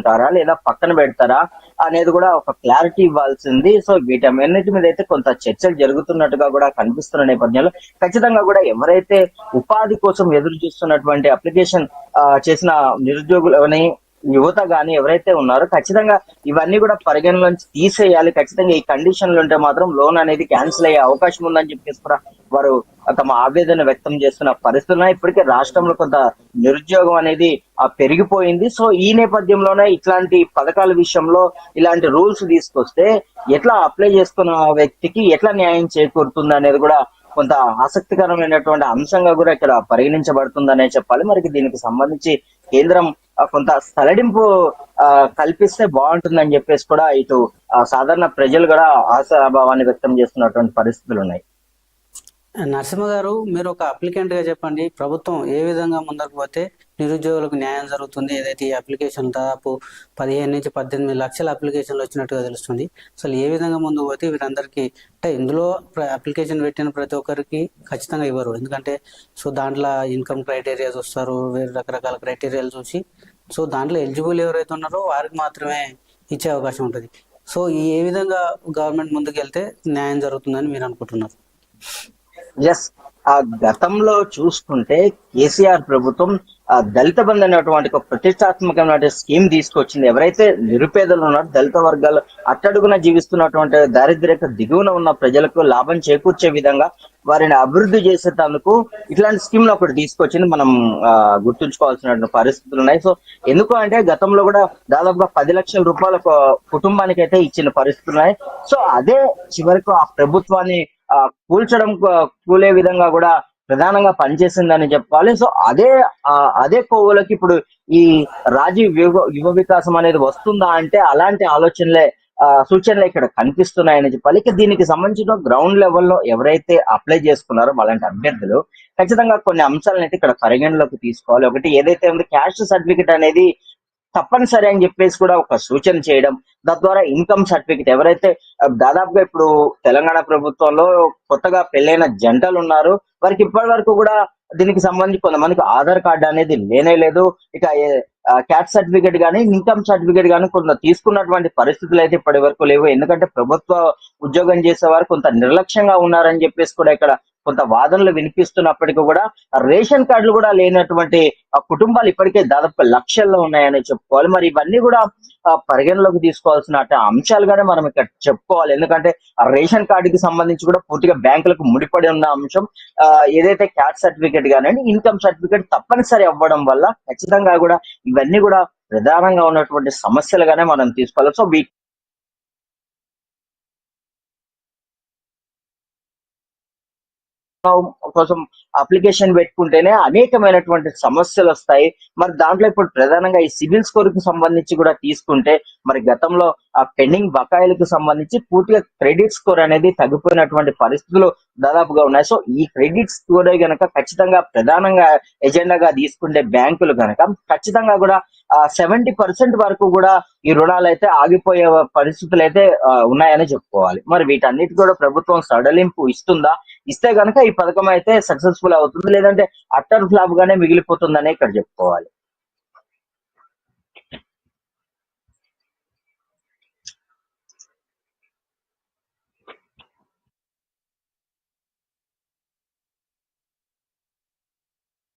తీసుకుంటారా లేదా పక్కన పెడతారా అనేది కూడా ఒక క్లారిటీ ఇవ్వాల్సింది. సో వీటన్నిటి మీద అయితే కొంత చర్చలు జరుగుతున్నట్టుగా కూడా కనిపిస్తున్న నేపథ్యంలో ఖచ్చితంగా కూడా ఎవరైతే ఉపాధి కోసం ఎదురు చూస్తున్నటువంటి అప్లికేషన్ చేసిన నిరుద్యోగులని యువత గాని ఎవరైతే ఉన్నారో ఖచ్చితంగా ఇవన్నీ కూడా పరిగణలోంచి తీసేయాలి. ఖచ్చితంగా ఈ కండిషన్లు ఉంటే మాత్రం లోన్ అనేది క్యాన్సిల్ అయ్యే అవకాశం ఉందని చెప్పేసి కూడా వారు తమ ఆవేదన వ్యక్తం చేస్తున్న పరిస్థితులు ఇప్పటికే రాష్ట్రంలో కొంత నిరుద్యోగం అనేది పెరిగిపోయింది. సో ఈ నేపథ్యంలోనే ఇట్లాంటి పథకాల విషయంలో ఇలాంటి రూల్స్ తీసుకొస్తే ఎట్లా అప్లై చేసుకున్న వ్యక్తికి ఎట్లా న్యాయం చేకూరుతుంది అనేది కూడా కొంత ఆసక్తికరమైనటువంటి అంశంగా కూడా ఇక్కడ పరిగణించబడుతుందనే చెప్పాలి. మరి దీనికి సంబంధించి కేంద్రం కొంత సడలింపు ఆ, కల్పిస్తే బాగుంటుందని చెప్పేసి కూడా ఇటు ఆ, సాధారణ ప్రజలు కూడా ఆశాభావాన్ని వ్యక్తం చేస్తున్నటువంటి పరిస్థితులు ఉన్నాయి. నరసింహ గారు మీరు ఒక అప్లికెంట్గా చెప్పండి. ప్రభుత్వం ఏ విధంగా ముందుకు పోతే నిరుద్యోగులకు న్యాయం జరుగుతుంది? ఏదైతే ఈ అప్లికేషన్ దాదాపు పదిహేను నుంచి పద్దెనిమిది లక్షల అప్లికేషన్లు వచ్చినట్టుగా తెలుస్తుంది. అసలు ఏ విధంగా ముందుకు పోతే వీరందరికీ అంటే ఇందులో అప్లికేషన్ పెట్టిన ప్రతి ఒక్కరికి ఖచ్చితంగా ఇవ్వరు. ఎందుకంటే సో దాంట్లో ఇన్కమ్ క్రైటీరియాస్ వస్తారు వేరే రకరకాల క్రైటీరియాలు చూసి. సో దాంట్లో ఎలిజిబుల్ ఎవరైతే ఉన్నారో వారికి మాత్రమే ఇచ్చే అవకాశం ఉంటుంది. సో ఈ ఏ విధంగా గవర్నమెంట్ ముందుకు వెళ్తే న్యాయం జరుగుతుందని మీరు అనుకుంటున్నారు? ఎస్ ఆ గతంలో చూసుకుంటే కేసీఆర్ ప్రభుత్వం ఆ దళిత బంధు అనేటువంటి ఒక ప్రతిష్టాత్మకమైన స్కీమ్ తీసుకొచ్చింది. ఎవరైతే నిరుపేదలు ఉన్నారో దళిత వర్గాలు అట్టడుగున జీవిస్తున్నటువంటి దారిద్ర్యత దిగువన ఉన్న ప్రజలకు లాభం చేకూర్చే విధంగా వారిని అభివృద్ధి చేసేటందుకు ఇట్లాంటి స్కీమ్లు ఒకటి తీసుకొచ్చింది. మనం ఆ, గుర్తుంచుకోవాల్సినటువంటి పరిస్థితులు ఉన్నాయి. సో ఎందుకు అంటే గతంలో కూడా దాదాపుగా పది లక్షల రూపాయల కుటుంబానికి అయితే ఇచ్చిన పరిస్థితులు ఉన్నాయి. సో అదే చివరికి ఆ ప్రభుత్వాన్ని కూల్చడం కూలే విధంగా కూడా ప్రధానంగా పనిచేసిందని చెప్పాలి. సో అదే అదే కోవలకి ఇప్పుడు ఈ రాజీవ్ యువ యువ వికాసం అనేది వస్తుందా అంటే అలాంటి ఆలోచనలే సూచనలు ఇక్కడ కనిపిస్తున్నాయని చెప్పాలి. ఇక దీనికి సంబంధించిన గ్రౌండ్ లెవెల్లో ఎవరైతే అప్లై చేసుకున్నారో అలాంటి అభ్యర్థులు ఖచ్చితంగా కొన్ని అంశాలను అయితే ఇక్కడ పరిగణలోకి తీసుకోవాలి. ఒకటి ఏదైతే ఉంది క్యాస్ట్ సర్టిఫికేట్ అనేది తప్పనిసరి అని చెప్పేసి కూడా ఒక సూచన చేయడం తద్వారా ఇన్కమ్ సర్టిఫికేట్ ఎవరైతే దాదాపుగా ఇప్పుడు తెలంగాణ ప్రభుత్వంలో కొత్తగా పెళ్ళైన జంటలు ఉన్నారు వారికి ఇప్పటి వరకు కూడా దీనికి సంబంధించి కొంతమందికి ఆధార్ కార్డు అనేది లేనే లేదు. ఇక క్యాట్ సర్టిఫికేట్ కానీ ఇన్కమ్ సర్టిఫికేట్ కానీ కొంత తీసుకున్నటువంటి పరిస్థితులు అయితే ఇప్పటి వరకు లేవు. ఎందుకంటే ప్రభుత్వ ఉద్యోగం చేసేవారు కొంత నిర్లక్ష్యంగా ఉన్నారని చెప్పేసి కూడా ఇక్కడ కొంత వాదనలు వినిపిస్తున్నప్పటికీ కూడా రేషన్ కార్డులు కూడా లేనటువంటి ఆ కుటుంబాలు ఇప్పటికే దాదాపు లక్షల్లో ఉన్నాయని చెప్పుకోవాలి. మరి ఇవన్నీ కూడా పరిగణలోకి తీసుకోవాల్సిన అంశాలుగానే మనం ఇక్కడ చెప్పుకోవాలి. ఎందుకంటే ఆ రేషన్ కార్డుకి సంబంధించి కూడా పూర్తిగా బ్యాంకులకు ముడిపడి ఉన్న అంశం ఏదైతే క్యాట్ సర్టిఫికేట్ కానివ్వండి ఇన్కమ్ సర్టిఫికేట్ తప్పనిసరి అవ్వడం వల్ల ఖచ్చితంగా కూడా ఇవన్నీ కూడా ప్రధానంగా ఉన్నటువంటి సమస్యలుగానే మనం తీసుకోవాలి. సో వీ కోసం అప్లికేషన్ పెట్టుకుంటేనే అనేకమైనటువంటి సమస్యలు వస్తాయి. మరి దాంట్లో ఇప్పుడు ప్రధానంగా ఈ సివిల్ స్కోర్కి సంబంధించి కూడా తీసుకుంటే మరి గతంలో ఆ పెండింగ్ బకాయిలకు సంబంధించి పూర్తిగా క్రెడిట్ స్కోర్ అనేది తగ్గిపోయినటువంటి పరిస్థితులు దాదాపుగా ఉన్నాయి. సో ఈ క్రెడిట్ స్కోర్ గనక ఖచ్చితంగా ప్రధానంగా ఎజెండాగా తీసుకుంటే బ్యాంకులు గనక ఖచ్చితంగా కూడా సెవెంటీ పర్సెంట్ వరకు కూడా ఈ రుణాలు అయితే ఆగిపోయే పరిస్థితులు అయితే ఉన్నాయని చెప్పుకోవాలి. మరి వీటన్నిటి కూడా ప్రభుత్వం సడలింపు ఇస్తుందా? ఇస్తే గనక ఈ పథకం అయితే సక్సెస్ఫుల్ అవుతుంది. లేదంటే అట్టర్ ఫ్లాప్ గానే మిగిలిపోతుందనే ఇక్కడ చెప్పుకోవాలి.